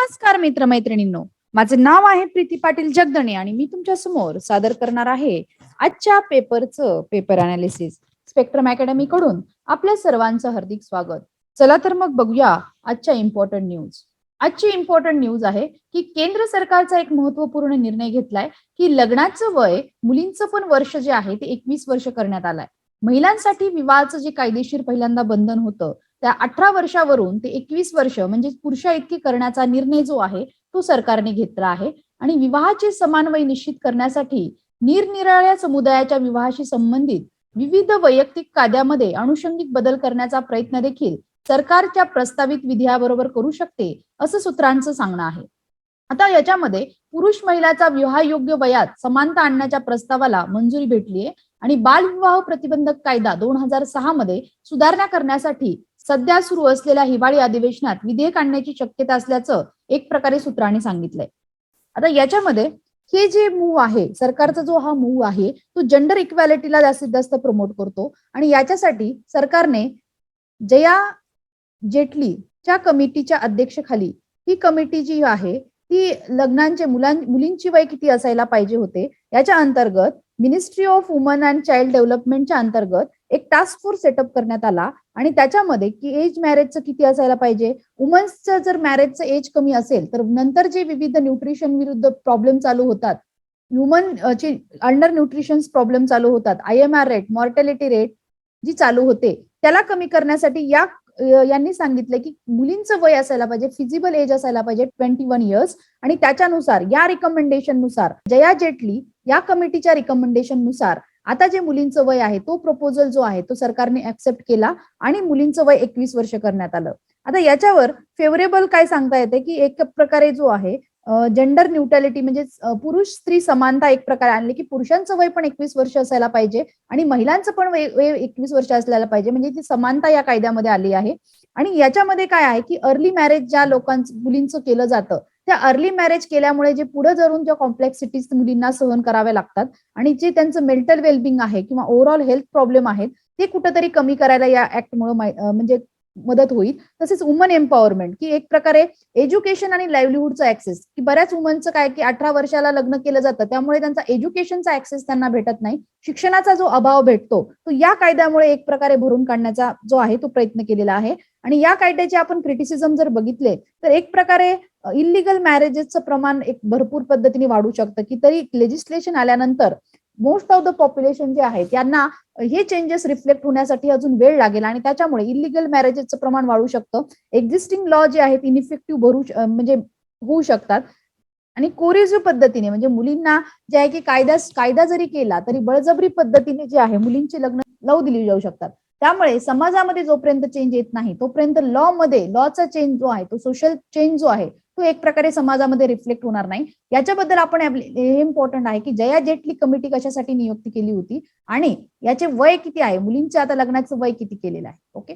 नमस्कार मित्रमैत्रिणींनो. माझं नाव आहे प्रीती पाटील जगदणे आणि मी तुमच्यासमोर सादर करणार आहे आजच्या पेपरचं पेपर अनालिसिस स्पेक्ट्रम अकॅडमी कडून आपल्या सर्वांचं हार्दिक स्वागत. चला तर मग बघूया आजच्या इम्पॉर्टंट न्यूज आजची इम्पॉर्टंट न्यूज आहे की केंद्र सरकारचा एक महत्त्वपूर्ण निर्णय घेतलाय की लग्नाचं वय मुलींचं पण वर्ष जे आहे ते एकवीस वर्ष करण्यात आलंय. महिलांसाठी विवाहाचं जे कायदेशीर पहिल्यांदा बंधन होतं त्या अठरा वर्षावरून ते एकवीस वर्ष म्हणजे पुरुषा इतकी करण्याचा निर्णय जो आहे तो सरकारने घेतला आहे. आणि विवाहाचे समान वय निश्चित करण्यासाठी निरनिराळ्या समुदायाच्या विवाहाशी संबंधित विविध वैयक्तिक कायद्यामध्ये अनुषंगिक बदल करण्याचा प्रयत्न देखील सरकारच्या प्रस्तावित विधेयाबरोबर करू शकते असं सूत्रांचं सांगणं आहे. आता याच्यामध्ये पुरुष महिलाचा विवाहयोग्य वयात समानता आणण्याच्या प्रस्तावाला मंजुरी भेटली आहे आणि बालविवाह प्रतिबंधक कायदा दोन हजार सहा मध्ये सुधारणा करण्यासाठी सध्या सुरू असलेल्या हिवाळी अधिवेशनात विधेयक आणण्याची शक्यता असल्याचं एक प्रकारे सूत्रांनी सांगितलंय. आता याच्यामध्ये हे जे मूव आहे सरकारचा जो हा मूव आहे तो जेंडर इक्वॅलिटीला जास्तीत जास्त प्रमोट करतो आणि याच्यासाठी सरकारने जया जेटलीच्या कमिटीच्या अध्यक्षखाली ही कमिटी जी आहे ती लग्नांचे मुलां मुलींची वय किती असायला पाहिजे होते याच्या अंतर्गत ministry of women and child डेव्हलपमेंटच्या अंतर्गत एक टास्क फोर्स सेटअप करण्यात आला आणि त्याच्यामध्ये की एज मॅरेजचं किती असायला पाहिजे? वुमन्सचं जर मॅरेजचं एज कमी असेल तर नंतर जे विविध न्यूट्रिशन विरुद्ध प्रॉब्लेम चालू होतात ह्युमन ची अंडर न्यूट्रिशन प्रॉब्लेम चालू होतात I M R rate mortality rate जी चालू होते त्याला कमी करण्यासाठी या यांनी सांगितलं की मुलींचं वय असायला पाहिजे फिजिबल एज असायला पाहिजे ट्वेंटी वन इयर्स आणि त्याच्यानुसार या रिकमेंडेशननुसार जया जेटली या कमिटीच्या रिकमेंडेशननुसार आता जे मुलींचं वय आहे तो प्रपोजल जो आहे तो सरकारने ऍक्सेप्ट केला आणि मुलींचं वय एकवीस वर्ष करण्यात आलं. आता याच्यावर फेवरेबल काय सांगता येते की एक प्रकारे जो आहे जेंडर न्यूट्रॅलिटी म्हणजे पुरुष स्त्री समानता एक प्रकारे आणली की पुरुषांचं वय पण एकवीस वर्ष असायला पाहिजे आणि महिलांचं पण वय वय एकवीस वर्ष असल्याला पाहिजे. म्हणजे ती समानता या कायद्यामध्ये आली आहे. आणि याच्यामध्ये काय आहे की अर्ली मॅरेज ज्या लोकांचं मुलींचं केलं जातं त्या अर्ली मॅरेज केल्यामुळे जे पुढे जरून ज्या कॉम्प्लेक्सिटीज मुलींना सहन कराव्या लागतात आणि जे त्यांचं मेंटल वेलबिंग आहे किंवा ओव्हरऑल हेल्थ प्रॉब्लेम आहेत ते कुठंतरी कमी करायला या ऍक्टमुळे म्हणजे मदत होईल. तसेच वुमन एम्पॉवरमेंट की एक प्रकारे एज्युकेशन आणि लाईव्हलीहूडचा ऍक्सेस की बऱ्याच वुमनचं काय की अठरा वर्षाला लग्न केलं जातं त्यामुळे त्यांचा एज्युकेशनचा ऍक्सेस त्यांना भेटत नाही. शिक्षणाचा जो अभाव भेटतो तो या कायद्यामुळे एक प्रकारे भरून काढण्याचा जो आहे तो प्रयत्न केलेला आहे. आणि या कायद्याचे आपण क्रिटिसिझम जर बघितले तर एक प्रकारे इलिगल मॅरेजेसचं प्रमाण एक भरपूर पद्धतीने वाढू शकतं की तरी लेजिस्लेशन आल्यानंतर मोस्ट ऑफ द पॉप्युलेशन जे आहे त्यांना हे चेंजेस रिफ्लेक्ट होण्यासाठी अजून वेळ लागेल आणि त्याच्यामुळे इलिगल मॅरेजेसचं प्रमाण वाढू शकतं. एक्झिस्टिंग लॉ जे आहेत इनिफेक्टिव्ह भरू म्हणजे होऊ शकतात. आणि कोरिजिव्ह पद्धतीने म्हणजे मुलींना जे आहे की कायदा कायदा जरी केला तरी बळजबरी पद्धतीने जे आहे मुलींची लग्न लव दिली जाऊ शकतात. त्यामुळे समाजामध्ये जोपर्यंत चेंज येत नाही तोपर्यंत लॉ मध्ये लॉचा चेंज जो आहे तो सोशल चेंज जो आहे तो एक प्रकारे समाजामध्ये रिफ्लेक्ट होणार नाही. याच्याबद्दल आपण हे इम्पॉर्टंट आहे की जया जेटली कमिटी कशासाठी नियुक्ती केली होती आणि याचे वय किती आहे? मुलींचे आता लग्नाचं वय किती केलेलं आहे? ओके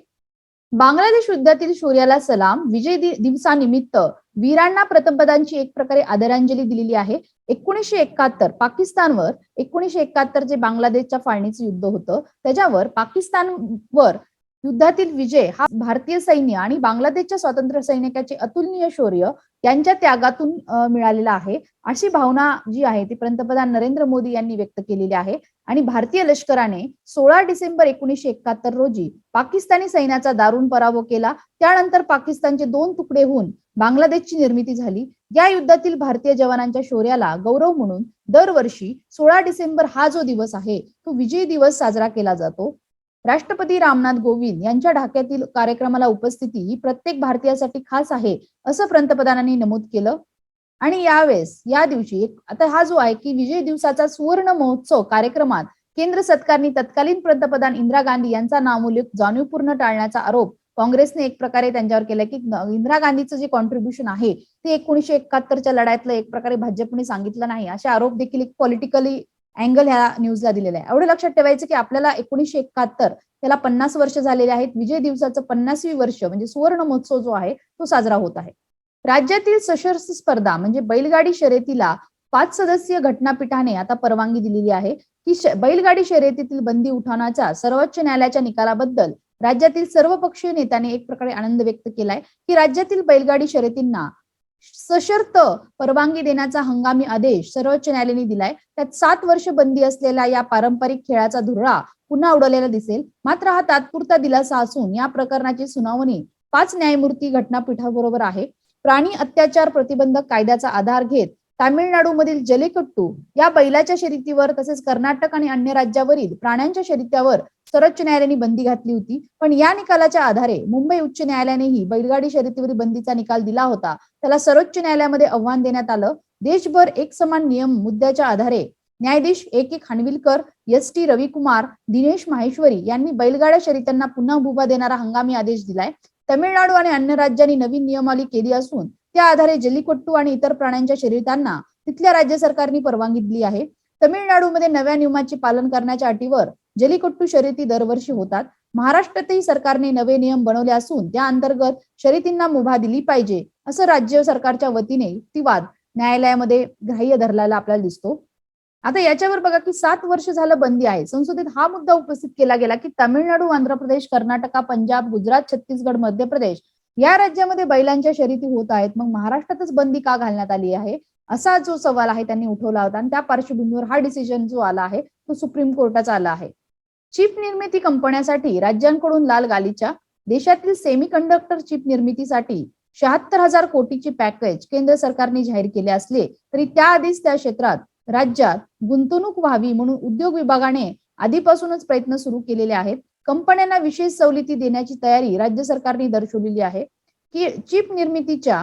बांगलादेश युद्धातील शौर्याला सलाम विजय दिवसानिमित्त वीरांना प्रथमपदांची एक प्रकारे आदरांजली दिलेली आहे. एकोणीसशे एकाहत्तर पाकिस्तानवर एकोणीसशे एकाहत्तर जे बांगलादेशच्या फाळणीचं युद्ध होतं त्याच्यावर पाकिस्तानवर युद्धातील विजय हा भारतीय सैन्य आणि बांगलादेशच्या स्वातंत्र्य सैनिकाचे अतुलनीय शौर्य यांच्या त्यागातून मिळालेला आहे. अशी भावना जी आहे ती पंतप्रधान नरेंद्र मोदी यांनी व्यक्त केलेली आहे. आणि भारतीय लष्कराने सोळा डिसेंबर एकोणीशे एकाहत्तर रोजी पाकिस्तानी सैन्याचा दारुण पराभव केला. त्यानंतर पाकिस्तानचे दोन तुकडे होऊन बांगलादेशची निर्मिती झाली. या युद्धातील भारतीय जवानांच्या शौर्याला गौरव म्हणून दरवर्षी सोळा डिसेंबर हा जो दिवस आहे तो विजय दिवस साजरा केला जातो. राष्ट्रपती रामनाथ कोविंद यांच्या ढाक्यातील कार्यक्रमाला उपस्थिती ही प्रत्येक भारतीयासाठी खास आहे असं पंतप्रधानांनी नमूद केलं. आणि यावेळेस या दिवशी आता हा जो आहे की विजय दिवसाचा सुवर्ण महोत्सव कार्यक्रमात केंद्र सरकारने तत्कालीन पंतप्रधान इंदिरा गांधी यांचा नामोल्लेख जाणीवपूर्ण टाळण्याचा आरोप काँग्रेसने एक प्रकारे त्यांच्यावर केला की इंदिरा गांधीचं जे कॉन्ट्रीब्युशन आहे ते एकोणीशे एकाहत्तरच्या लढाईतलं एक प्रकारे भाजपने सांगितलं नाही असे आरोप देखील एक पॉलिटिकली अँगल ह्या न्यूजला दिलेला आहे. एवढं लक्षात ठेवायचं की आपल्याला एकोणीसशे एकाहत्तर त्याला पन्नास वर्ष झालेले आहेत. विजय दिवसाचं पन्नासवी वर्ष म्हणजे सुवर्ण महोत्सव जो आहे तो साजरा होत आहे. राज्यातील सशस्त्र स्पर्धा म्हणजे बैलगाडी शर्यतीला पाच सदस्यीय घटनापीठाने आता परवानगी दिलेली आहे की बैलगाडी शर्यतीतील बंदी उठवण्याच्या सर्वोच्च न्यायालयाच्या निकालाबद्दल राज्यातील सर्व पक्षीय नेत्यांनी एक प्रकारे आनंद व्यक्त केलाय की राज्यातील बैलगाडी शर्यतींना सशर्त परवानगी देण्याचा हंगामी आदेश सर्वोच्च न्यायालयाने दिलाय. त्यात सात वर्ष बंदी असलेला या पारंपरिक खेळाचा धुरळा पुन्हा उडवलेला दिसेल. मात्र हा तात्पुरता दिलासा असून या प्रकरणाची सुनावणी पाच न्यायमूर्ती घटनापीठाबरोबर आहे. प्राणी अत्याचार प्रतिबंधक कायद्याचा आधार घेत तामिळनाडूमधील जलीकट्टू या बैलाच्या शर्यतीवर तसेच कर्नाटक आणि अन्य राज्यावरील प्राण्यांच्या शर्यत्यावर सर्वोच्च न्यायालयाने बंदी घातली होती. पण या निकालाच्या आधारे मुंबई उच्च न्यायालयानेही बैलगाडी शर्यतीवरील बंदीचा निकाल दिला होता. त्याला सर्वोच्च न्यायालयामध्ये आव्हान देण्यात आलं. देशभर एक समान नियम मुद्द्याच्या आधारे न्यायाधीश A K Khanwilkar S T Ravikumar Dinesh Maheshwari यांनी बैलगाड्या शर्यतींना पुन्हा मुभा देणारा हंगामी आदेश दिलाय. तमिळनाडू आणि अन्य राज्यांनी नवीन नियमावली केली असून त्या आधारे जल्लीकट्टू आणि इतर प्राण्यांच्या शर्यतांना तिथल्या राज्य सरकारने परवानगी दिली आहे. तमिळनाडूमध्ये नव्या नियमाचे पालन करण्याच्या अटीवर जलीकट्टू शर्यती दरवर्षी होतात. महाराष्ट्रातही सरकारने नवे नियम बनवले असून त्या अंतर्गत शर्यतींना मुभा दिली पाहिजे असं राज्य सरकारच्या वतीने युक्तिवाद न्यायालयामध्ये ग्राह्य धरलेला आपल्याला दिसतो. आता याच्यावर बघा की सात वर्ष झालं बंदी आहे. संसदेत हा मुद्दा उपस्थित केला गेला की तामिळनाडू आंध्र प्रदेश कर्नाटका पंजाब गुजरात छत्तीसगड मध्य प्रदेश या राज्यामध्ये बैलांच्या शर्यती होत आहेत. मग महाराष्ट्रातच बंदी का घालण्यात आली आहे? असा जो सवाल आहे त्यांनी उठवला होता आणि त्या पार्श्वभूमीवर हा डिसिजन जो आला आहे तो सुप्रीम कोर्टाचा आला आहे. चिप निर्मिती कंपन्यासाठी राज्यांकडून लाल गालीच्या देशातील सेमी कंडक्टर चिप निर्मितीसाठी शहात्तर हजार कोटीची पॅकेज केंद्र सरकारने जाहीर केले असले तरी त्याआधीच त्या क्षेत्रात राज्यात गुंतवणूक व्हावी म्हणून उद्योग विभागाने आधीपासूनच प्रयत्न सुरू केलेले आहेत. कंपन्यांना विशेष सवलती देण्याची तयारी राज्य सरकारने दर्शवलेली आहे. की चिप निर्मितीच्या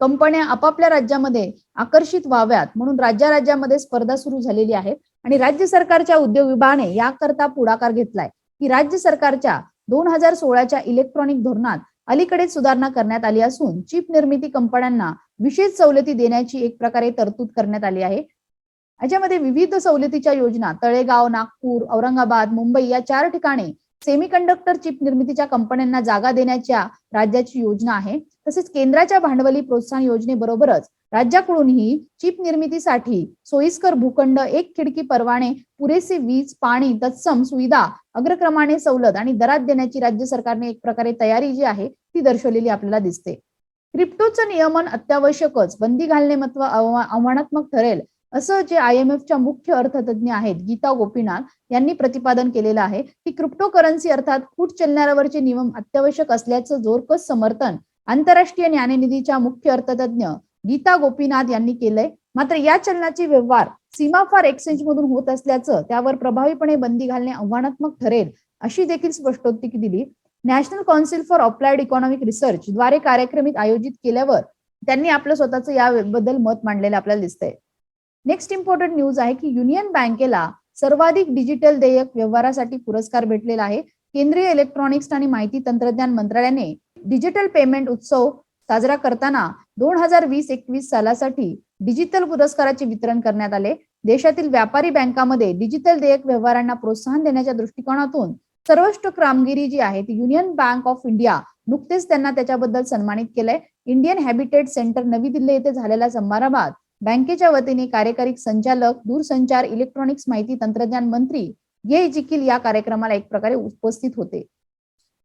कंपन्या आपापल्या राज्यामध्ये आकर्षित व्हाव्यात म्हणून राज्या राज्यामध्ये स्पर्धा सुरू झालेली आहे आणि राज्य सरकारच्या उद्योग विभागाने याकरता पुढाकार घेतलाय. की राज्य सरकारच्या दोन हजार सोळाच्या इलेक्ट्रॉनिक धोरणात अलीकडेच सुधारणा करण्यात आली असून चिप निर्मिती कंपन्यांना विशेष सवलती देण्याची एक प्रकारे तरतूद करण्यात आली आहे. याच्यामध्ये विविध सवलतीच्या योजना तळेगाव नागपूर औरंगाबाद मुंबई या चार ठिकाणी सेमीकंडक्टर चिप निर्मितीच्या कंपन्यांना जागा देण्याच्या राज्याची योजना आहे. तसेच केंद्राच्या भांडवली प्रोत्साहन योजनेबरोबरच राज्याकडूनही चिप निर्मितीसाठी सोयीस्कर भूखंड एक खिडकी परवाने पुरेसे वीज पाणी तत्सम सुविधा अग्रक्रमाने सवलत आणि दरात देण्याची राज्य सरकारने एक प्रकारे तयारी जी आहे ती दर्शवलेली आपल्याला दिसते. क्रिप्टोचं नियमन अत्यावश्यकच बंदी घालणे महत्त्व आव्हानात्मक ठरेल असं जे आय एम एफच्या मुख्य अर्थतज्ञ आहेत गीता गोपीनाथ यांनी प्रतिपादन केलेलं आहे की क्रिप्टो करन्सी अर्थात फूट चलनावरचे नियम अत्यावश्यक असल्याचं जोरकस समर्थन आंतरराष्ट्रीय ज्ञाननिधीच्या मुख्य अर्थतज्ञ गीता गोपीनाथ यांनी केलंय. मात्र या चलनाचे व्यवहार सीमाफार एक्सचेंज मधून होत असल्याचं त्यावर प्रभावीपणे बंदी घालणे आव्हानात्मक ठरेल अशी देखील स्पष्टोक्ती दिली. National council for applied economic research द्वारे कार्यक्रमित आयोजित केल्यावर त्यांनी आपलं स्वतःचं याबद्दल मत मांडलेलं आपल्याला दिसतंय. नेक्स्ट इम्पॉर्टंट न्यूज आहे की युनियन बँकेला सर्वाधिक डिजिटल देयक व्यवहारासाठी पुरस्कार भेटलेला आहे. केंद्रीय इलेक्ट्रॉनिक्स आणि माहिती तंत्रज्ञान मंत्रालयाने डिजिटल पेमेंट उत्सव साजरा करताना दोन हजार वीस एकवीस सालासाठी डिजिटल पुरस्काराचे वितरण करण्यात आले. देशातील व्यापारी बँकामध्ये डिजिटल देयक व्यवहारांना प्रोत्साहन देण्याच्या दृष्टिकोनातून सर्वोच्च कामगिरी जी आहे ती युनियन बँक ऑफ इंडिया नुकतेच त्यांना त्याच्याबद्दल सन्मानित केलंय. इंडियन हॅबिटेट सेंटर नवी दिल्ली येथे झालेल्या समारंभात बँकेच्या वतीने कार्यकारी संचालक दूरसंचार इलेक्ट्रॉनिक्स माहिती तंत्रज्ञान मंत्री ये जिकील या कार्यक्रमाला एक प्रकारे उपस्थित होते.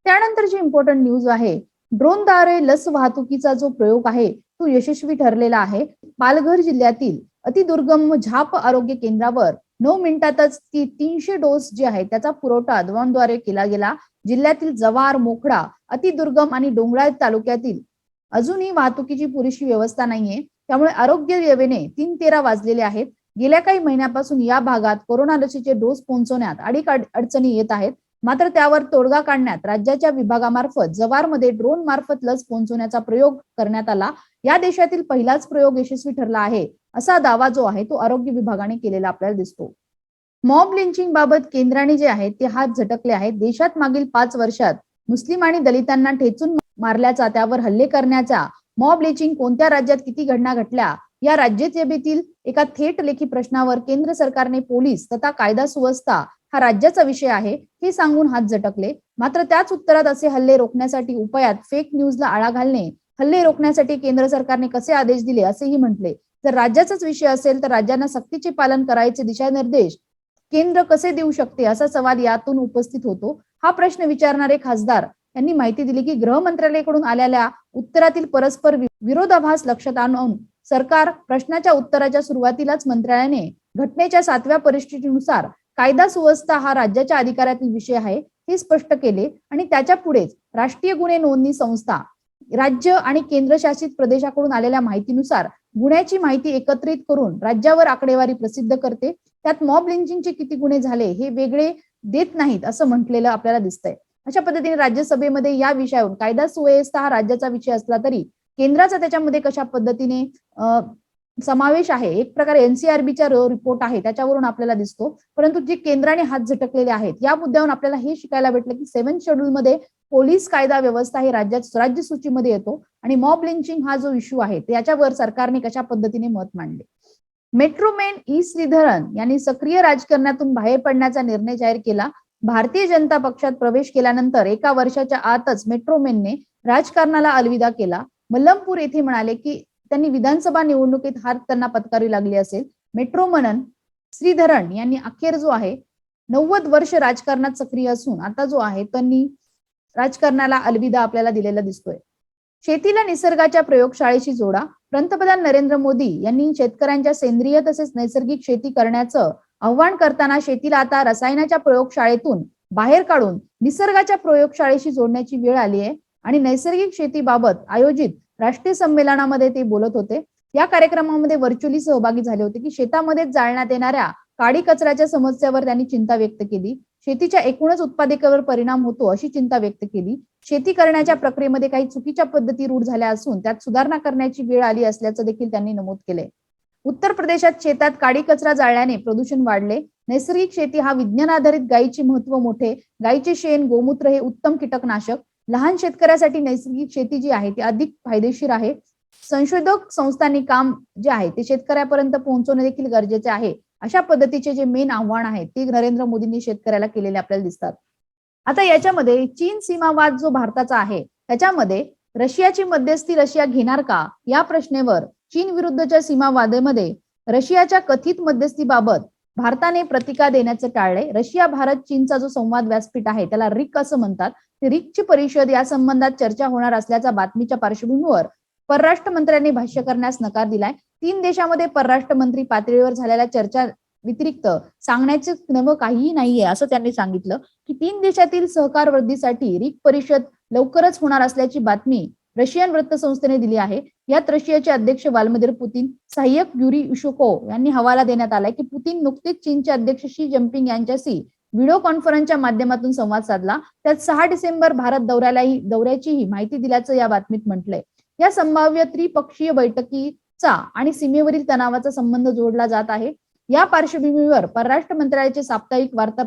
त्यानंतर जी इम्पॉर्टंट न्यूज आहे ड्रोनद्वारे लस वाहतुकीचा जो प्रयोग आहे तो यशस्वी ठरलेला आहे. पालघर जिल्ह्यातील अतिदुर्गम झाप आरोग्य केंद्रावर नऊ मिनिटातच ती तीनशे डोस जे आहे त्याचा पुरवठा ड्रोनद्वारे केला गेला. जिल्ह्यातील जवार मोखडा अतिदुर्गम आणि डोंगराळ तालुक्यातील अजूनही वाहतुकीची पुरेशी व्यवस्था नाहीये. त्यामुळे आरोग्य सेवेने तीन तेरा वाजलेले आहेत. गेल्या काही महिन्यापासून या भागात कोरोना लसीचे डोस पोहोचवण्यात अडीक अडचणी येत आहेत. मात्र त्यावर तोडगा काढण्यात राज्याच्या विभागामार्फत जवारमध्ये ड्रोन मार्फत लस पोहोचवण्याचा प्रयोग करण्यात आला. या देशातील पहिलाच प्रयोग यशस्वी ठरला आहे असा दावा जो आहे तो आरोग्य विभागाने केलेला आपल्याला दिसतो. मॉब लिंचिंग बाबत केंद्राने जे आहे ते हात झटकले आहेत. देशात मागील पाच वर्षात मुस्लिम आणि दलितांना ठेचून मारल्याचा त्यावर हल्ले करण्याचा मॉब लिंचिंग कोणत्या राज्यात किती घटना घडल्या या राज्यसभेतील एका थेट लेखी प्रश्नावर केंद्र सरकारने पोलीस तथा कायदा सुव्यवस्था हा राज्याचा विषय आहे हे सांगून हात झटकले. मात्र त्याच उत्तरात असे हल्ले रोखण्यासाठी उपायात फेक न्यूजला आळा घालणे हल्ले रोखण्यासाठी केंद्र सरकारने कसे आदेश दिले असेही म्हटले. जर राज्याचाच विषय असेल तर राज्यांना सक्तीचे पालन करायचे दिशानिर्देश केंद्र कसे देऊ शकते असा सवाल यातून उपस्थित होतो. हा प्रश्न विचारणारे खासदार यांनी माहिती दिली की गृह मंत्रालयाकडून आलेल्या उत्तरातील परस्पर विरोधाभास लक्षात आणून सरकार प्रश्नाच्या उत्तराच्या सुरुवातीलाच मंत्रालयाने घटनेच्या सातव्या परिस्थितीनुसार कायदा सुव्यवस्था हा राज्याच्या अधिकारातील विषय आहे हे स्पष्ट केले. आणि त्याच्या पुढेच राष्ट्रीय गुन्हे नोंदणी संस्था राज्य आणि केंद्रशासित प्रदेशाकडून आलेल्या माहितीनुसार गुन्ह्याची माहिती एकत्रित करून राज्यावर आकडेवारी प्रसिद्ध करते. त्यात मॉब लिंचिंगचे किती गुन्हे झाले हे वेगळे देत नाहीत असं म्हटलेलं आपल्याला दिसतंय. अशा पद्धतीने राज्यसभेमध्ये या विषयावरून कायदा सुव्यवस्था हा राज्याचा विषय असला तरी केंद्राचा त्याच्यामध्ये कशा पद्धतीने अं, समावेश आहे. एक प्रकारे एनसीआरबीचा रिपोर्ट आहे त्याच्यावरून आपल्याला दिसतो. परंतु जे केंद्राने हात झटकलेले आहेत या मुद्द्यावरून आपल्याला हे शिकायला भेटलं की सेव्हन शेड्यूल मध्ये पोलीस कायदा व्यवस्था हे राज्यात राज्य सूचीमध्ये येतो आणि मॉब लिंचिंग हा जो इश्यू आहे त्याच्यावर सरकारने कशा पद्धतीने मत मांडले? मेट्रोमॅन ई श्रीधरन यांनी सक्रिय राजकारणातून बाहेर पडण्याचा निर्णय जाहीर केला. भारतीय जनता पक्षात प्रवेश केल्यानंतर एका वर्षाच्या आतच मेट्रोमेनने राजकारणाला अलविदा केला. मल्लमपूर येथे म्हणाले की त्यांनी विधानसभा निवडणुकीत हार त्यांना पत्करावी लागली असेल. मेट्रो मनन श्रीधरन यांनी अखेर जो आहे नव्वद वर्ष राजकारणात सक्रिय असून आता जो आहे त्यांनी राजकारणाला अलविदा आपल्याला दिलेला दिसतोय. शेतीला निसर्गाच्या प्रयोगशाळेशी जोडा. पंतप्रधान नरेंद्र मोदी यांनी शेतकऱ्यांच्या सेंद्रिय तसेच नैसर्गिक शेती करण्याचं आव्हान करताना शेतीला आता रसायनाच्या प्रयोगशाळेतून बाहेर काढून निसर्गाच्या प्रयोगशाळेशी जोडण्याची वेळ आली आहे. आणि नैसर्गिक शेतीबाबत आयोजित राष्ट्रीय संमेलनामध्ये ते बोलत होते. या कार्यक्रमामध्ये व्हर्च्युअली सहभागी झाले होते की शेतामध्ये जाळण्यात येणाऱ्या काडी कचऱ्याच्या समस्यावर त्यांनी चिंता व्यक्त केली. शेतीच्या एकूणच उत्पादकेवर परिणाम होतो अशी चिंता व्यक्त केली. शेती करण्याच्या प्रक्रियेमध्ये काही चुकीच्या पद्धती रूढ झाल्या असून त्यात सुधारणा करण्याची वेळ आली असल्याचं देखील त्यांनी नमूद केले उत्तर प्रदेशात शेतात काडी कचरा जाळल्याने प्रदूषण वाढले. नैसर्गिक शेती हा विज्ञान आधारित गायीचे महत्त्व मोठे. गायीचे शेण गोमूत्र हे उत्तम कीटकनाशक. लहान शेतकऱ्यासाठी नैसर्गिक शेती जी आहे ती अधिक फायदेशीर आहे. संशोधक संस्थांनी काम जे आहे ते शेतकऱ्यापर्यंत पोहोचवणे देखील गरजेचे आहे. अशा पद्धतीचे जे मेन आव्हान आहे ते नरेंद्र मोदींनी शेतकऱ्याला केलेले आपल्याला दिसतात. आता याच्यामध्ये चीन सीमावाद जो भारताचा आहे त्याच्यामध्ये रशियाची मध्यस्थी रशिया घेणार का? या प्रश्नेवर चीन विरुद्धच्या सीमावादामध्ये रशियाच्या कथित मध्यस्थीबाबत भारताने प्रतिका देण्याचं टाळले. रशिया भारत चीनचा जो संवाद व्यासपीठ आहे त्याला रिक असं म्हणतात. रिकची परिषद या संबंधात चर्चा होणार असल्याच्या बातमीच्या पार्श्वभूमीवर परराष्ट्र मंत्र्यांनी भाष्य करण्यास नकार दिलाय. तीन देशामध्ये परराष्ट्र मंत्री पातळीवर झालेल्या चर्चा व्यतिरिक्त सांगण्याचे नवं काहीही नाहीये असं त्यांनी सांगितलं. की तीन देशातील सहकार वृद्धीसाठी रिक परिषद लवकरच होणार असल्याची बातमी रशियन वृत्तसंस्थेने दिली आहे. यात रशियाचे अध्यक्ष व्लादिमीर पुतीन सहाय्यक युरी युशोको यांनी हवाला देण्यात आलाय की पुतीन नुकतेच चीनचे अध्यक्ष शी जिनपिंग यांच्याशी व्हिडिओ कॉन्फरन्सच्या माध्यमातून संवाद साधला. त्यात सहा डिसेंबर भारत दौऱ्यालाही दौऱ्याचीही माहिती दिल्याचं या बातमीत म्हटलंय. या संभाव्य त्रिपक्षीय बैठकीचा आणि सीमेवरील तणावाचा संबंध जोडला जात आहे. या पार्श्वभूमीवर परराष्ट्र मंत्रालयाचे साप्ताहिक वार्ता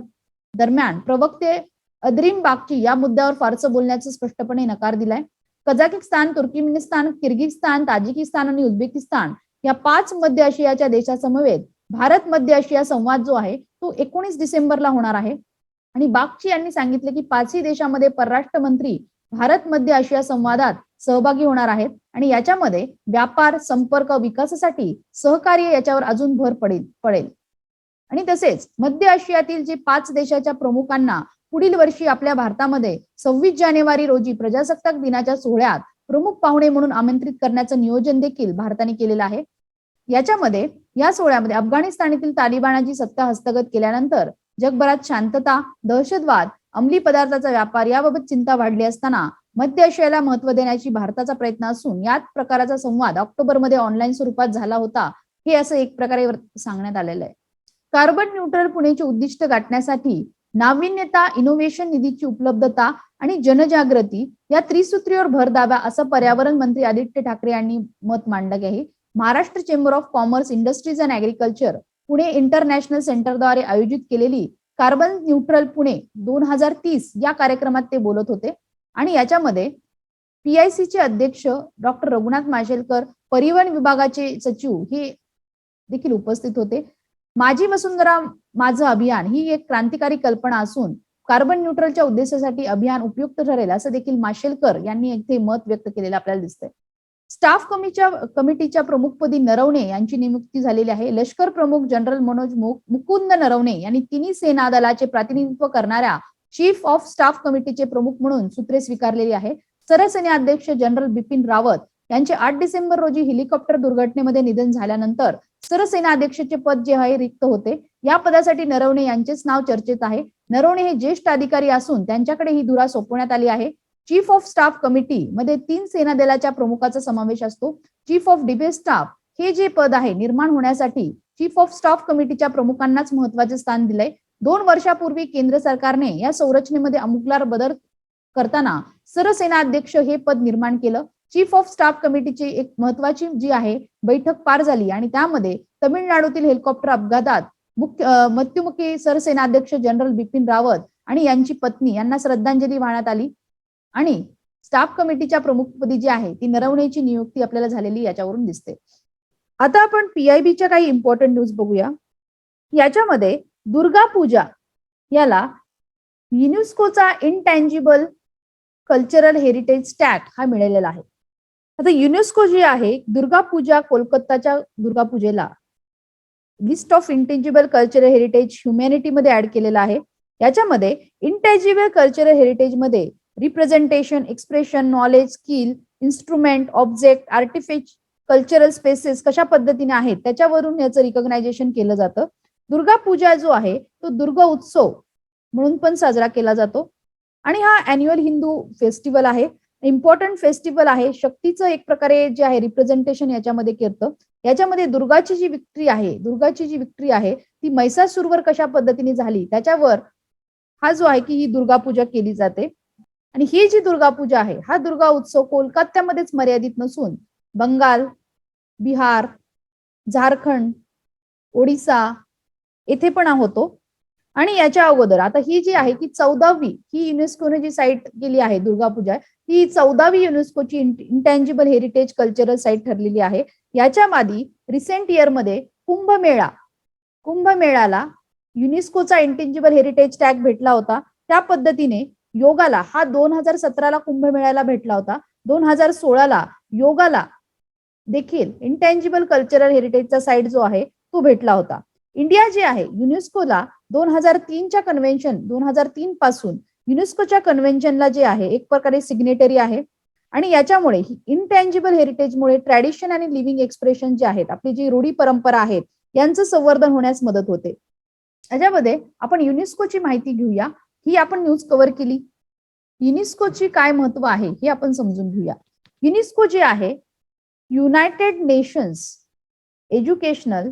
दरम्यान प्रवक्ते अद्रीम बागची या मुद्द्यावर फारसं बोलण्याचं स्पष्टपणे नकार दिलाय. कझाकिस्तान तुर्कमेनिस्तान किर्गिस्तान ताजिकिस्तान आणि उझबेकिस्तान या पाच मध्य आशियाच्या देशासमवेत भारत मध्य आशिया संवाद जो आहे तो एकोणीस डिसेंबरला होणार आहे. आणि बागची यांनी सांगितले की पाचही देशामध्ये परराष्ट्र मंत्री भारत मध्य आशिया संवादात सहभागी होणार आहेत. आणि याच्यामध्ये व्यापार संपर्क विकासासाठी सहकार्य याच्यावर अजून भर पडेल पडेल. आणि तसेच मध्य आशियातील जे पाच देशाच्या प्रमुखांना पुढील वर्षी आपल्या भारतामध्ये सव्वीस जानेवारी रोजी प्रजासत्ताक दिनाच्या सोहळ्यात प्रमुख पाहुणे म्हणून आमंत्रित करण्याचं नियोजन देखील भारताने केलेलं आहे. याच्यामध्ये या सोहळ्यामध्ये अफगाणिस्तानातील तालिबानाची सत्ता हस्तगत केल्यानंतर जगभरात शांतता दहशतवाद अंमली पदार्थाचा व्यापार याबाबत चिंता वाढली असताना मध्य आशियाला महत्त्व देण्याची भारताचा प्रयत्न असून याच प्रकाराचा संवाद ऑक्टोबरमध्ये ऑनलाईन स्वरूपात झाला होता हे असं एक प्रकारे सांगण्यात आलेलं आहे. कार्बन न्यूट्रल पुणेचे उद्दिष्ट गाठण्यासाठी नाविन्यता इनोव्हेशन निधीची उपलब्धता आणि जनजागृती या त्रिसूत्रीवर भर द्यावा असं पर्यावरण मंत्री आदित्य ठाकरे यांनी मत मांडलं आहे. Maharashtra chamber of commerce industries and agriculture Pune international सेंटरद्वारे आयोजित केलेली कार्बन न्यूट्रल पुणे दोन हजार तीस या कार्यक्रमात ते बोलत होते. आणि याच्यामध्ये पीआयसीचे अध्यक्ष डॉक्टर रघुनाथ माशेलकर परिवहन विभागाचे सचिव हे देखील उपस्थित होते. माझी वसुंधरा माझं अभियान ही एक क्रांतिकारी कल्पना असून कार्बन न्यूट्रलच्या उद्देशासाठी अभियान उपयुक्त ठरेल असं देखील माशेलकर यांनी इथे मत व्यक्त केलेलं आपल्याला दिसतंय. स्टाफ कमिटीच्या कमिटीच्या प्रमुखपदी नरवणे यांची नियुक्ती झालेली आहे. लष्कर प्रमुख जनरल मनोज मुकुंद नरवणे यांनी तिन्ही सेना दलाचे प्रतिनिधित्व करणाऱ्या चीफ ऑफ स्टाफ कमिटीचे प्रमुख म्हणून सूत्रे स्वीकारलेली आहे. सरसेनाध्यक्ष जनरल बिपिन रावत यांचे आठ डिसेंबर रोजी हेलिकॉप्टर दुर्घटनेमध्ये निधन झाल्यानंतर सरसेनाध्यक्षाचे पद जे आहे रिक्त होते. या पदासाठी नरवणे यांचेच नाव चर्चेत आहे. नरवणे हे ज्येष्ठ अधिकारी असून त्यांच्याकडे ही धुरा सोपवण्यात आली आहे. चीफ ऑफ स्टाफ कमिटी मध्ये तीन सेना दलाच्या प्रमुखाचा समावेश असतो. चीफ ऑफ डिफेन्स स्टाफ हे जे पद आहे निर्माण होण्यासाठी चीफ ऑफ स्टाफ कमिटीच्या प्रमुखांनाच महत्त्वाचे स्थान दिलंय. दोन वर्षापूर्वी केंद्र सरकारने या संरचनेमध्ये अमुकलार बदल करताना सरसेनाध्यक्ष हे पद निर्माण केलं. चीफ ऑफ स्टाफ कमिटीची एक महत्वाची जी आहे बैठक पार झाली आणि त्यामध्ये तमिळनाडूतील हेलिकॉप्टर अपघातात मुख्य मृत्युमुखी सरसेनाध्यक्ष जनरल बिपिन रावत आणि यांची पत्नी यांना श्रद्धांजली वाहण्यात आली. आणि स्टाफ कमिटीच्या प्रमुखपदी जी आहे ती नरवण्याची नियुक्ती आपल्याला झालेली याच्यावरून दिसते. आता आपण पीआयबीच्या काही इम्पॉर्टंट न्यूज बघूया. याच्यामध्ये दुर्गा पूजा याला युनेस्कोचा इनटँजिबल कल्चरल हेरिटेज स्टॅट हा मिळालेला आहे. आता युनेस्को जी आहे दुर्गा पूजा कोलकाताच्या दुर्गा पूजेला list of intangible cultural heritage humanity मध्ये ऍड केलेला आहे. याच्यामध्ये intangible cultural हेरिटेजमध्ये representation expression knowledge skill instrument object artefact cultural spaces कशा पद्धतीने आहेत त्याच्यावरून याचं रिकॉग्नायझेशन केलं जातं. दुर्गा पूजा जो आहे तो दुर्गा उत्सव म्हणून पण साजरा केला जातो. आणि हा अॅन्युअल हिंदू फेस्टिवल आहे. इम्पॉर्टंट फेस्टिवल आहे. शक्तीचं एक प्रकारे जे आहे रिप्रेझेंटेशन याच्यामध्ये करतं याच्यामध्ये दुर्गाची जी विक्ट्री आहे दुर्गाची जी विक्ट्री आहे ती मैसासूरवर कशा पद्धतीने झाली त्याच्यावर हा जो आहे की ही दुर्गा पूजा केली जाते. आणि ही जी दुर्गा पूजा आहे हा दुर्गा उत्सव कोलकात्यामध्येच मर्यादित नसून बंगाल बिहार झारखंड ओडिसा येथे पण होतो. आणि याच्या अगोदर आता ही जी आहे की चौदावी ही युनेस्कोने जी साईट केली आहे दुर्गा पूजा ही चौदावी युनेस्कोची इंटँजिबल हेरिटेज कल्चरल साईट ठरलेली आहे. याच्या मादी रिसेंट इयरमध्ये कुंभमेळा कुंभमेळाला युनेस्कोचा इंटेंजिबल हेरिटेज टॅग भेटला होता. त्या पद्धतीने योगाला हा दोन हजार सतराला कुंभमेळ्याला भेटला होता. दोन हजार सोळाला योगाला देखील इंटँजिबल कल्चरल हेरिटेजचा साईट जो आहे तो भेटला होता. इंडिया जे आहे युनेस्कोला दोन हजार तीनच्या कन्व्हेन्शन दोन हजार तीन पासून युनेस्कोच्या कन्व्हेन्शनला जे आहे एक प्रकारे सिग्नेटरी आहे. आणि याच्यामुळे इंटँजिबल हेरिटेजमुळे ट्रॅडिशन आणि लिव्हिंग एक्सप्रेशन जे आहेत आपली जी रूढी परंपरा आहेत यांचं संवर्धन होण्यास मदत होते. याच्यामध्ये आपण युनेस्कोची माहिती घेऊया. ही आपण न्यूज कव्हर केली. युनेस्कोची काय महत्त्व आहे हे आपण समजून घेऊया. युनेस्को जे आहे united nations educational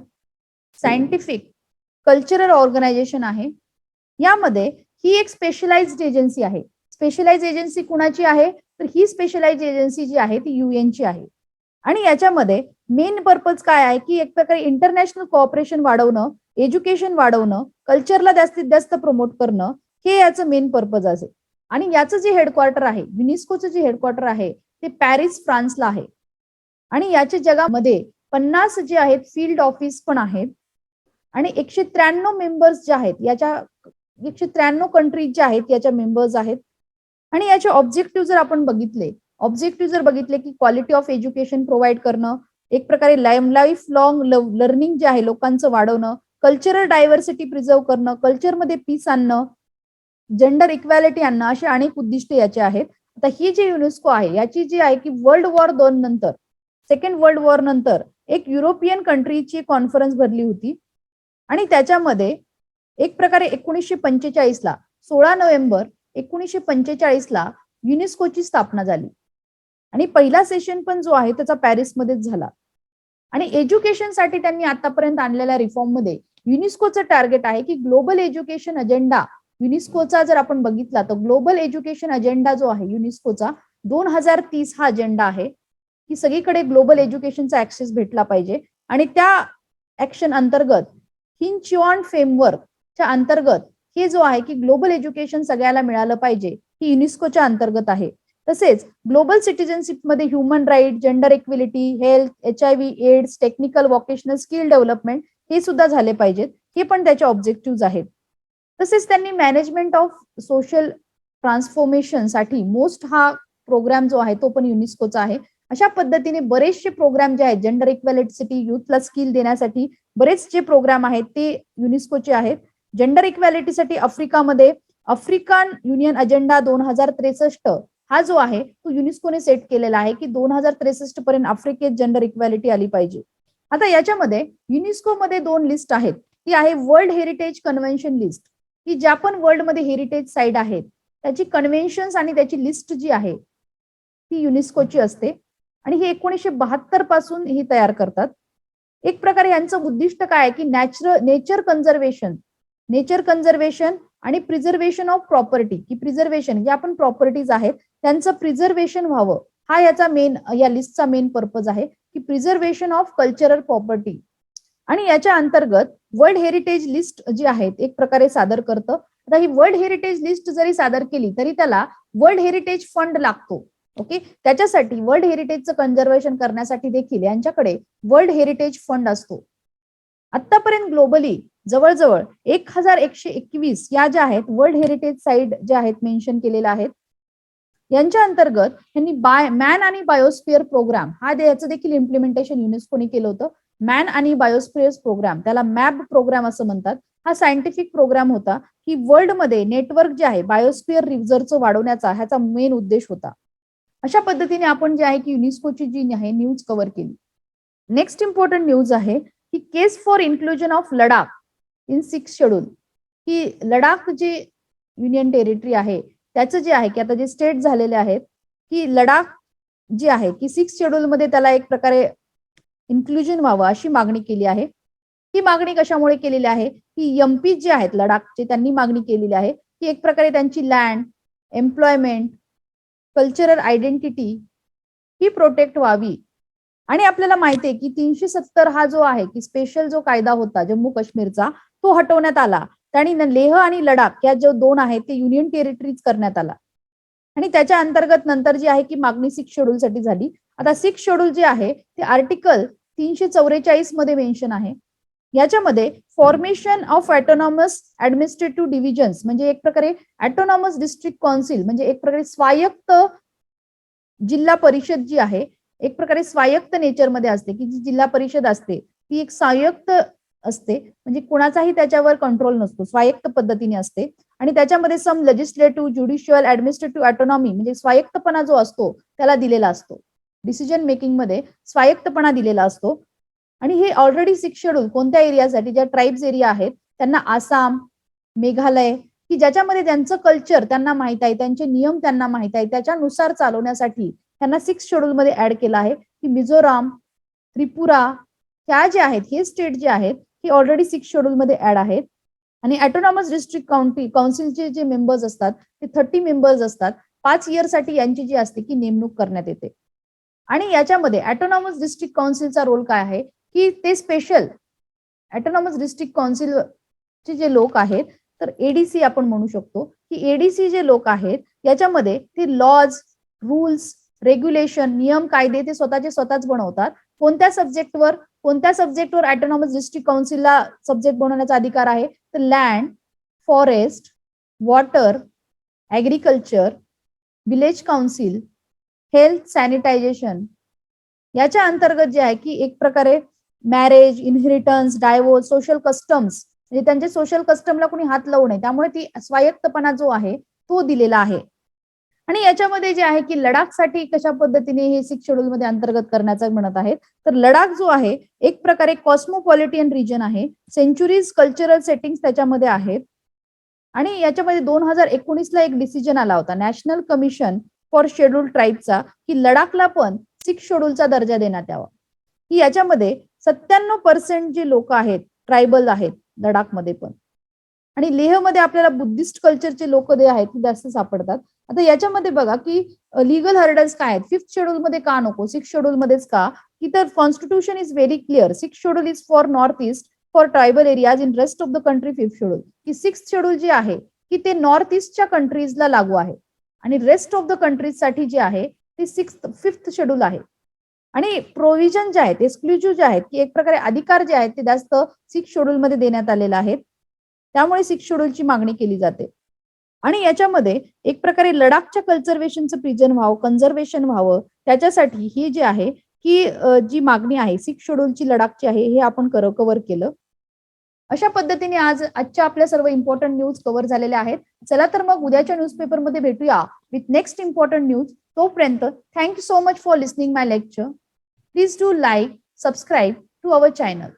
scientific cultural organization आहे. यामध्ये ही एक स्पेशलाइज्ड एजन्सी आहे. स्पेशलाइज एजन्सी कुणाची आहे? तर ही स्पेशलाइज एजन्सी जी आहे ती युएनची आहे. आणि याच्यामध्ये मेन पर्पज काय आहे? की एक प्रकारे इंटरनॅशनल कॉपरेशन वाढवणं एज्युकेशन वाढवणं कल्चरला जास्तीत जास्त प्रमोट करणं हे याचं मेन पर्पज असेल. आणि याचं जे हेडक्वार्टर आहे युनेस्कोचं जे हेडक्वार्टर आहे ते पॅरिस फ्रान्सला आहे. आणि याच्या जगामध्ये पन्नास जे आहेत फील्ड ऑफिस पण आहेत. आणि एकशे त्र्याण्णव मेंबर्स जे आहेत याच्या एकशे त्र्याण्णव कंट्रीज ज्या आहेत याच्या मेंबर्स आहेत. आणि याचे ऑब्जेक्टिव्ह जर आपण बघितले ऑब्जेक्टिव्ह जर बघितले की क्वालिटी ऑफ एज्युकेशन प्रोव्हाइड करणं एक प्रकारे लाईफ लॉंग लर्निंग जे आहे लोकांचं वाढवणं कल्चरल डायव्हर्सिटी प्रिझर्व्ह करणं कल्चरमध्ये पीस आणणं जेंडर इक्वॅलिटी आणणं असे अनेक उद्दिष्ट याचे आहेत. आता ही जी युनेस्को आहे याची जी आहे की वर्ल्ड वॉर दोन नंतर सेकंड वर्ल्ड वॉर नंतर एक युरोपियन कंट्रीची कॉन्फरन्स भरली होती. आणि त्याच्यामध्ये एक प्रकारे एकोणीसशे पंचेचाळीसला सोळा नोव्हेंबर एकोणीसशे पंचेचाळीसला युनेस्कोची स्थापना झाली. आणि पहिला सेशन पण जो आहे त्याचा पॅरिसमध्येच झाला. आणि एज्युकेशनसाठी त्यांनी आतापर्यंत आणलेल्या रिफॉर्ममध्ये युनेस्कोचं टार्गेट आहे की ग्लोबल एज्युकेशन अजेंडा युनेस्कोचा जर आपण बघितला तर ग्लोबल एज्युकेशन अजेंडा जो आहे युनेस्कोचा दोन हजार तीस हा अजेंडा आहे. की सगळीकडे ग्लोबल एज्युकेशनचा ऍक्सेस भेटला पाहिजे. आणि त्या ऍक्शन अंतर्गत हिंचिऑन फ्रेमवर्कच्या अंतर्गत हे जो आहे की ग्लोबल एज्युकेशन सगळ्याला मिळालं पाहिजे ही युनेस्कोच्या अंतर्गत आहे. तसेच global सिटीजनशिपमध्ये human right gender equality health H I V AIDS technical vocational skill development हे सुद्धा झाले पाहिजेत. हे पण त्याचे ऑब्जेक्टिव्ह आहेत. तसेच त्यांनी मॅनेजमेंट ऑफ सोशल ट्रान्सफॉर्मेशनसाठी मोस्ट हा प्रोग्राम जो आहे तो पण युनिस्कोचा आहे. अशा पद्धतीने बरेचसे प्रोग्राम जे आहेत जेंडर इक्वॅलिटीसाठी युथला स्किल देण्यासाठी बरेच जे प्रोग्राम आहेत ते युनिस्कोचे आहेत. जेंडर इक्वॅलिटीसाठी आफ्रिकामध्ये आफ्रिकन युनियन अजेंडा दोन हजार त्रेसष्ट हा जो आहे तो युनिस्कोने सेट केलेला आहे की दोन हजार त्रेसष्ट पर्यंत आफ्रिकेत जेंडर इक्वॅलिटी आली पाहिजे. आता याच्यामध्ये युनिस्कोमध्ये दोन लिस्ट आहेत. ती आहे वर्ल्ड हेरिटेज कन्व्हेन्शन लिस्ट की ज्या पण वर्ल्डमध्ये हेरिटेज साईट आहेत त्याची कन्व्हेन्शन आणि त्याची लिस्ट जी आहे ती युनेस्कोची असते. आणि हे एकोणीसशे बहात्तरपासून ही तयार करतात. एक प्रकारे यांचं उद्दिष्ट काय आहे की natural nature conservation nature conservation आणि प्रिझर्वेशन ऑफ प्रॉपर्टी की प्रिझर्वेशन ज्या आपण प्रॉपर्टीज आहेत त्यांचं प्रिझर्वेशन व्हावं. हा याचा मेन या लिस्टचा मेन पर्पज आहे की प्रिझर्वेशन ऑफ कल्चरल प्रॉपर्टी आणि याच्या अंतर्गत वर्ल्ड हेरिटेज लिस्ट जी आहेत एक प्रकारे सादर करतं. आता ही वर्ल्ड हेरिटेज लिस्ट जरी सादर केली तरी त्याला वर्ल्ड हेरिटेज फंड लागतो. ओके? त्याच्यासाठी वर्ल्ड हेरिटेजचं कन्झर्वेशन करण्यासाठी देखील यांच्याकडे वर्ल्ड हेरिटेज फंड असतो. आतापर्यंत ग्लोबली जवळजवळ एक हजार एकशे एकवीस या ज्या आहेत वर्ल्ड हेरिटेज साईट ज्या आहेत मेन्शन केलेल्या आहेत यांच्या अंतर्गत यांनी बाय मॅन आणि बायोस्फिअर प्रोग्राम हा याचं देखील इम्प्लिमेंटेशन युनेस्कोने केलं होतं. मॅन आणि बायोस्फिअर प्रोग्राम त्याला मॅप प्रोग्राम असं म्हणतात. हा सायंटिफिक प्रोग्राम होता की वर्ल्डमध्ये नेटवर्क जे आहे बायोस्फिअर रिझर्वचं वाढवण्याचा ह्याचा मेन उद्देश होता. अशा पद्धतीने आपण जे आहे की युनेस्कोची जी आहे न्यूज कव्हर केली. नेक्स्ट इम्पॉर्टंट न्यूज आहे की case for inclusion of Ladakh in six schedule. की लडाख जे युनियन टेरिटरी आहे त्याचं जे आहे की आता जे स्टेट झालेले आहेत की लडाख जे आहे की सिक्स शेड्यूलमध्ये त्याला एक प्रकारे इन्क्लुजन व्हावं अशी मागणी केली आहे. ही मागणी कशामुळे केलेली आहे? की एमपी जे आहेत लडाखचे त्यांनी मागणी केलेली आहे की एक प्रकारे त्यांची लँड एम्प्लॉयमेंट कल्चरल आयडेंटिटी ही प्रोटेक्ट व्हावी. आणि आपल्याला माहिती आहे की तीनशे सत्तर हा जो आहे की स्पेशल जो कायदा होता जम्मू काश्मीरचा तो हटवण्यात आला. आणि लेह आणि लडाख या जो दोन आहेत ते युनियन टेरिटरीज करण्यात आला. आणि त्याच्या अंतर्गत नंतर जी आहे की मागणी सिक्स शेड्यूल साठी झाली. आता सिक्स शेड्यूल जे आहे ते आर्टिकल तीनशे चौवेचाळीसमध्ये मेन्शन आहे. याच्यामध्ये formation of autonomous administrative divisions म्हणजे एक प्रकारे ऑटोनॉमस डिस्ट्रिक्ट कौन्सिल म्हणजे एक प्रकारे स्वायत्त जिल्हा परिषद जी आहे एक प्रकारे स्वायत्त नेचरमध्ये असते की जी जिल्हा परिषद असते ती एक स्वायत्त असते म्हणजे कुणाचाही त्याच्यावर कंट्रोल नसतो स्वायत्त पद्धतीने असते. आणि त्याच्यामध्ये some legislative judicial administrative autonomy म्हणजे स्वायत्तपणा जो असतो त्याला दिलेला असतो. डिसिजन मेकिंगमध्ये स्वायत्तपणा दिलेला असतो. आणि हे ऑलरेडी सिक्स शेड्यूल कोणत्या एरियासाठी ज्या ट्राईब्स एरिया आहेत त्यांना आसाम मेघालय की ज्याच्यामध्ये त्यांचं कल्चर त्यांना माहीत आहे त्यांचे नियम त्यांना माहीत आहे त्याच्यानुसार चालवण्यासाठी त्यांना सिक्स शेड्यूलमध्ये ऍड केलं आहे की मिझोराम त्रिपुरा ह्या जे आहेत हे स्टेट जे आहेत हे ऑलरेडी सिक्स शेड्यूलमध्ये ऍड आहेत. आणि ऑटोनॉमस डिस्ट्रिक्ट काउंटी काउन्सिलचे जे मेंबर्स असतात ते थर्टी मेंबर्स असतात पाच इयरसाठी यांची जी असते की नेमणूक करण्यात येते. आणि याच्यामध्ये ऑटोनॉमस डिस्ट्रिक्ट काउन्सिलचा रोल काय आहे? की ते स्पेशल ऑटोनॉमस डिस्ट्रिक्ट काउन्सिलचे जे लोक आहेत तर एडीसी आपण म्हणू शकतो की एडीसी जे लोक आहेत याच्यामध्ये ते लॉज रूल्स रेग्युलेशन नियम कायदे ते स्वतःचे स्वतःच बनवतात. कोणत्या सब्जेक्टवर कोणत्या सब्जेक्टवर ऑटोनॉमस डिस्ट्रिक्ट काउन्सिलला सब्जेक्ट बनवण्याचा अधिकार आहे? तर land forest water agriculture village council health sanitization. याच्या अंतर्गत जे आहे की एक प्रकारे marriage inheritance divorce social customs म्हणजे त्यांचे सोशल कस्टमला कोणी हात लावू नये. त्यामुळे ती स्वायत्तपणा जो आहे तो दिलेला आहे. आणि याच्यामध्ये जे आहे की लडाखसाठी कशा पद्धतीने हे सिक्स शेड्यूल मध्ये अंतर्गत करण्याचा म्हणत आहेत तर लडाख जो आहे एक प्रकारे कॉस्मोपॉलिटियन रिजन आहे. सेंचुरीज कल्चरल सेटिंग त्याच्यामध्ये आहेत. आणि याच्यामध्ये दोन हजार एकोणीसला एक डिसिजन आला होता. नॅशनल कमिशन फॉर शेड्यूल ट्राईबचा की लडाखला पण सिक्स शेड्यूलचा दर्जा देण्यात यावा. की याच्यामध्ये सत्त्याण्णव पर्सेंट जे लोक आहेत ट्रायबल आहेत लडाखमध्ये पण. आणि लेहमध्ये आपल्याला बुद्धिस्ट कल्चरचे लोक जे आहेत ते जास्त सापडतात. आता याच्यामध्ये बघा की लिगल हर्डल्स काय आहेत? फिफ्थ शेड्यूल मध्ये का नको? सिक्स शेड्यूल मध्येच का? की तर constitution is very clear six schedule is for north east for tribal areas in rest of the country fifth schedule की सिक्स शेड्यूल जे आहे की ते नॉर्थ ईस्टच्या कंट्रीजला लागू आहे. आणि रेस्ट ऑफ द कंट्रीजसाठी आहे ती सिक्स फिफ्थ शेड्यूल आहे. आणि प्रोव्हिजन जे आहेत एक्सक्लुझिव्ह जे आहेत की एक प्रकारे अधिकार जे आहेत ते जास्त सिक्स शेड्यूल मध्ये देण्यात आलेले आहेत. त्यामुळे सिक्स शेड्यूलची मागणी केली जाते. आणि याच्यामध्ये एक प्रकारे लडाखच्या कल्चरवेशनचं प्रिजन व्हावं कन्झर्वेशन व्हावं त्याच्यासाठी ही जी आहे की जी मागणी आहे सिक्स शेड्यूलची लडाखची आहे हे आपण कव्हर केलं. अशा पद्धतीने आज आजच्या आपल्या सर्व इम्पॉर्टंट न्यूज कव्हर झालेल्या आहेत. चला तर मग उद्याच्या न्यूजपेपरमध्ये भेटूया विथ नेक्स्ट इम्पॉर्टंट न्यूज तोपर्यंत thank you so much for listening my lecture please do like subscribe to our channel